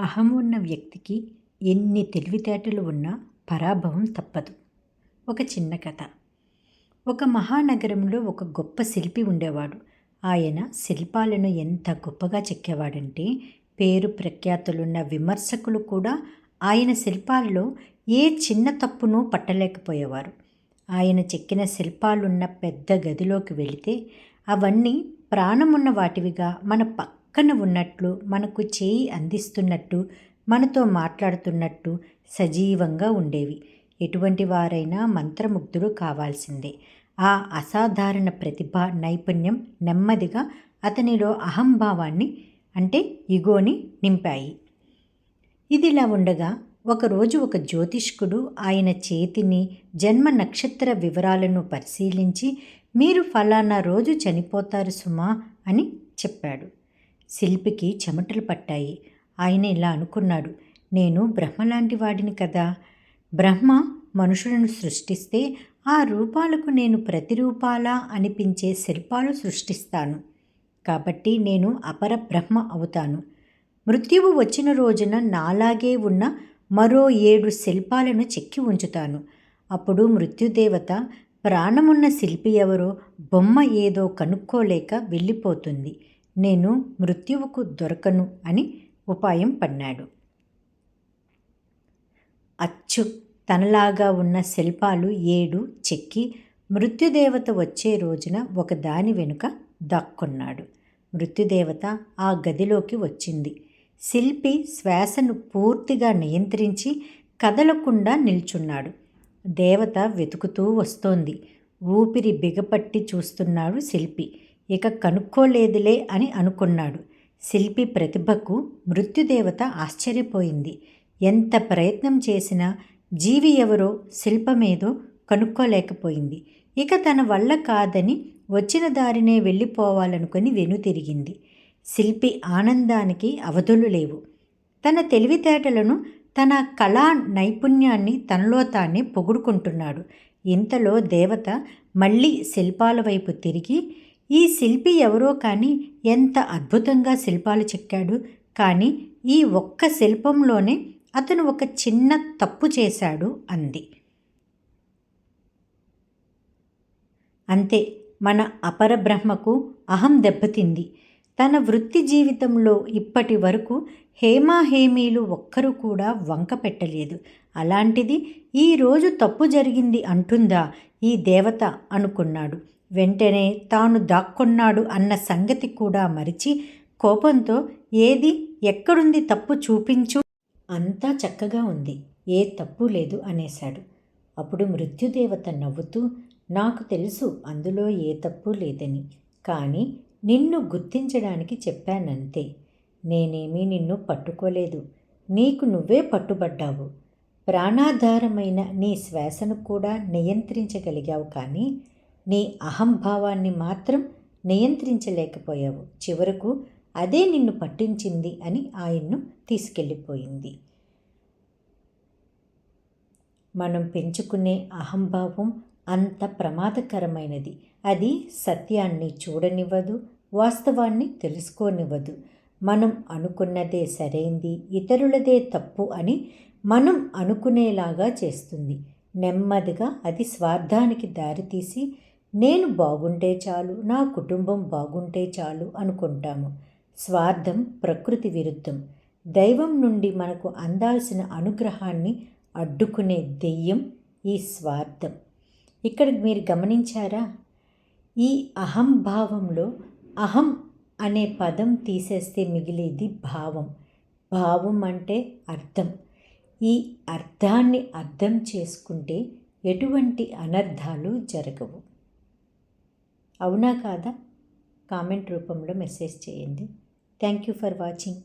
అహం ఉన్న వ్యక్తికి ఎన్ని తెలివితేటలు ఉన్నా పరాభవం తప్పదు. ఒక చిన్న కథ. ఒక మహానగరంలో ఒక గొప్ప శిల్పి ఉండేవాడు. ఆయన శిల్పాలను ఎంత గొప్పగా చెక్కేవాడంటే పేరు ప్రఖ్యాతులున్న విమర్శకులు కూడా ఆయన శిల్పాల్లో ఏ చిన్న తప్పును పట్టలేకపోయేవారు. ఆయన చెక్కిన శిల్పాలున్న పెద్ద గదిలోకి వెళితే అవన్నీ ప్రాణమున్న వాటివిగా మన పక్కన ఉన్నట్లు మనకు చేయి అందిస్తున్నట్టు మనతో మాట్లాడుతున్నట్టు సజీవంగా ఉండేవి. ఎటువంటి వారైనా మంత్రముగ్ధుడు కావాల్సిందే. ఆ అసాధారణ ప్రతిభ నైపుణ్యం నెమ్మదిగా అతనిలో అహంభావాన్ని అంటే ఇగోని నింపాయి. ఇదిలా ఉండగా ఒకరోజు ఒక జ్యోతిష్కుడు ఆయన చేతిని జన్మ నక్షత్ర వివరాలను పరిశీలించి మీరు ఫలానా రోజు చనిపోతారు సుమా అని చెప్పాడు. శిల్పికి చెమటలు పట్టాయి. ఆయన ఇలా అనుకున్నాడు. నేను బ్రహ్మ లాంటి వాడిని కదా. బ్రహ్మ మనుషులను సృష్టిస్తే ఆ రూపాలకు నేను ప్రతిరూపాల అనిపించే శిల్పాలు సృష్టిస్తాను. కాబట్టి నేను అపర బ్రహ్మ అవుతాను. మృత్యువు వచ్చిన రోజున నాలాగే ఉన్న మరో ఏడు శిల్పాలను చెక్కి ఉంచుతాను. అప్పుడు మృత్యుదేవత ప్రాణమున్న శిల్పి ఎవరో బొమ్మ ఏదో కనుక్కోలేక వెళ్ళిపోతుంది. నేను మృత్యువుకు దొరకను అని ఉపాయం పన్నాడు. అచ్చు తనలాగా ఉన్న శిల్పాలు ఏడు చెక్కి మృత్యుదేవత వచ్చే రోజున ఒక దాని వెనుక దాక్కున్నాడు. మృత్యుదేవత ఆ గదిలోకి వచ్చింది. శిల్పి శ్వాసను పూర్తిగా నియంత్రించి కదలకుండా నిల్చున్నాడు. దేవత వెతుకుతూ వస్తోంది. ఊపిరి బిగపట్టి చూస్తున్నాడు శిల్పి. ఇక కనుక్కోలేదులే అని అనుకున్నాడు. శిల్పి ప్రతిభకు మృత్యుదేవత ఆశ్చర్యపోయింది. ఎంత ప్రయత్నం చేసినా జీవి ఎవరో శిల్పమేదో కనుక్కోలేకపోయింది. ఇక తన వల్ల కాదని వచ్చిన దారినే వెళ్ళిపోవాలనుకుని వెనుతిరిగింది శిల్పి ఆనందానికి అవధులు లేవు. తన తెలివితేటలను తన కళా నైపుణ్యాన్ని తనలో తానే పొగుడుకుంటున్నాడు. ఇంతలో దేవత మళ్ళీ శిల్పాల వైపు తిరిగి ఈ శిల్పి ఎవరో కానీ ఎంత అద్భుతంగా శిల్పాలు చెక్కాడు. కానీ ఈ ఒక్క శిల్పంలోనే అతను ఒక చిన్న తప్పు చేశాడు అంది. అంతే మన అపర బ్రహ్మకు అహం దెబ్బతింది. తన వృత్తి జీవితంలో ఇప్పటి వరకు హేమాహేమీలు ఒక్కరు కూడా వంక పెట్టలేదు. అలాంటిది ఈరోజు తప్పు జరిగింది అంటుందా ఈ దేవత అనుకున్నాడు. వెంటనే తాను దాక్కున్నాడు అన్న సంగతి కూడా మరిచి కోపంతో ఏది? ఎక్కడుంది తప్పు చూపించు అంతా చక్కగా ఉంది. ఏ తప్పు లేదు అనేశాడు. అప్పుడు మృత్యుదేవత నవ్వుతూ నాకు తెలుసు అందులో ఏ తప్పు లేదని. కానీ నిన్ను గుర్తించడానికి చెప్పానంతే. నేనేమీ నిన్ను పట్టుకోలేదు. నీకు నువ్వే పట్టుబడ్డావు. ప్రాణాధారమైన నీ శ్వాసను కూడా నియంత్రించగలిగావు కానీ నీ అహంభావాన్ని మాత్రం నియంత్రించలేకపోయావు. చివరకు అదే నిన్ను పట్టించింది అని ఆయన్ను తీసుకెళ్ళిపోయింది. మనం పెంచుకునే అహంభావం అంత ప్రమాదకరమైనది. అది సత్యాన్ని చూడనివ్వదు వాస్తవాన్ని తెలుసుకోనివ్వదు. మనం అనుకున్నదే సరైంది ఇతరులదే తప్పు అని మనం అనుకునేలాగా చేస్తుంది. నెమ్మదిగా అది స్వార్థానికి దారితీసి నేను బాగుంటే చాలు నా కుటుంబం బాగుంటే చాలు అనుకుంటాము. స్వార్థం ప్రకృతి విరుద్ధం. దైవం నుండి మనకు అందాల్సిన అనుగ్రహాన్ని అడ్డుకునే దెయ్యం ఈ స్వార్థం. ఇక్కడ మీరు గమనించారా? ఈ అహంభావంలో అహం అనే పదం తీసేస్తే మిగిలేది భావం. భావం అంటే అర్థం. ఈ అర్థాన్ని అర్థం చేసుకుంటే ఎటువంటి అనర్థాలు జరగవు. అవునా కాదా? కామెంట్ రూపంలో మెసేజ్ చేయండి. Thank you for watching.